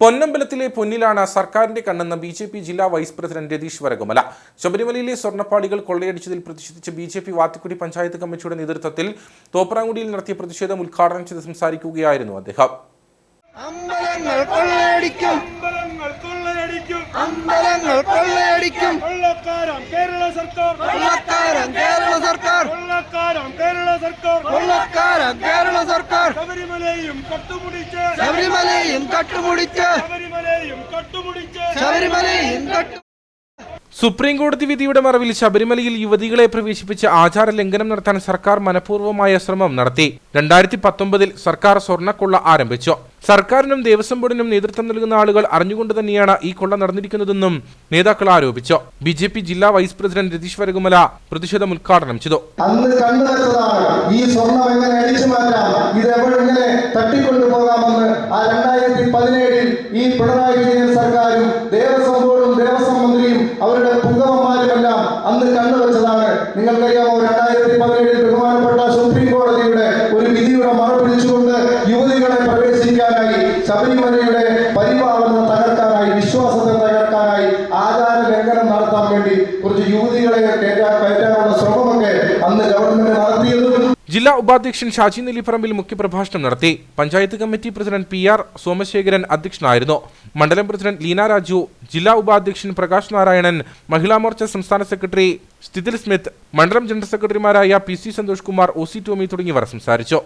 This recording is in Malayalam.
പൊന്നമ്പലത്തിലെ പൊന്നിലാണ് സർക്കാരിന്റെ കണ്ണെന്ന് ബി ജെ പി ജില്ലാ വൈസ് പ്രസിഡന്റ് രതീഷ് വരകുമല ശബരിമലയിലെ സ്വർണപ്പാളികൾ കൊള്ളയടിച്ചതിൽ പ്രതിഷേധിച്ച് B J P Vathikudi panchayat കമ്മിറ്റിയുടെ നേതൃത്വത്തിൽ തോപ്രാങ്കുടിയിൽ നടത്തിയ പ്രതിഷേധം ഉദ്ഘാടനം ചെയ്ത് സംസാരിക്കുകയായിരുന്നു അദ്ദേഹം. അമ്പലങ്ങൾ കൊള്ളയടിക്കും. അമ്പലങ്ങൾ കൊള്ളയടിക്കും. അമ്പലങ്ങൾ കൊള്ളയടിക്കും. കൊള്ളക്കാരാം കേരള സർക്കാർ കൊള്ളക്കാരൻ കേരള സർക്കാർ കൊള്ളക്കാരാം കേരള സർക്കാർ. കേരള സർക്കാർ. ശബരിമലയും കട്ടുമുടിച്ച്. ശബരിമലയും കട്ടുമുടിച്ച്. ശബരിമലയും കട്ടുമുടിച്ച്. ശബരിമലയും കട്ടു സുപ്രീം കോടതി വിധിയുടെ മറവിൽ ശബരിമലയിൽ യുവതികളെ പ്രവേശിപ്പിച്ച് ആചാര ലംഘനം നടത്താൻ സർക്കാർ മനഃപൂർവമായ ശ്രമം നടത്തി. രണ്ടായിരത്തി പത്തൊമ്പതിൽ സർക്കാർ സ്വർണക്കൊള്ള ആരംഭിച്ചു. സർക്കാരിനും ദേവസ്വം ബോർഡിനും നേതൃത്വം നൽകുന്ന ആളുകൾ അറിഞ്ഞുകൊണ്ട് തന്നെയാണ് ഈ കൊള്ള നടന്നിരിക്കുന്നതെന്നും നേതാക്കൾ ആരോപിച്ചു. ബി ജെ പി ജില്ലാ വൈസ് പ്രസിഡന്റ് രതീഷ് വരകുമല പ്രതിഷേധം ഉദ്ഘാടനം ചെയ്തു. സ്വർണം എങ്ങനെ അടിച്ചു മാറ്റാം? ഇത് എവിടെങ്ങനെ തട്ടിക്കൊണ്ടുപോകാമെന്ന് ആ രണ്ടായിരത്തി പതിനേഴിൽ ഈ പിണറായി വിജയൻ സർക്കാരും ദേവസ്വം ബോർഡും ദേവസ്വം മന്ത്രിയും അവരുടെ പുങ്കവന്മാരുമെല്ലാം അന്ന് കണ്ടുവച്ചതാണ് നിങ്ങൾക്കറിയാമോ രണ്ടായിരത്തി പതിനേഴിൽ ബഹുമാനപ്പെട്ട സുപ്രീം കോടതിയുടെ ഒരു വിധിയുടെ മറപിടിച്ചുകൊണ്ട് യുവതികളെ പ്രവേശിക്കാനായി ശബരിമലയുടെ പരിപാലന തകർക്കാനായി വിശ്വാസത്തെ തകർക്കാനായി ആചാര ലംഘനം നടത്താൻ വേണ്ടി കുറച്ച് യുവതികളെ കയറ്റാനുള്ള ശ്രമമൊക്കെ അന്ന് ഗവൺമെന്റ് നടത്തിയതും ജില്ലാ ഉപാധ്യക്ഷൻ ഷാജി നെല്ലിപ്പറമ്പിൽ മുഖ്യപ്രഭാഷണം നടത്തി. Panchayat committee president P R Somasekharan അധ്യക്ഷനായിരുന്നു. മണ്ഡലം പ്രസിഡന്റ് ലീന രാജു ജില്ലാ ഉപാധ്യക്ഷൻ പ്രകാശ് നാരായണൻ മഹിളാ മോർച്ച സംസ്ഥാന സെക്രട്ടറി സ്ഥിതിൽ സ്മിത്ത് മണ്ഡലം ജനറൽ സെക്രട്ടറിമാരായ P C Santhosh Kumar O C Tomy തുടങ്ങിയവർ സംസാരിച്ചു.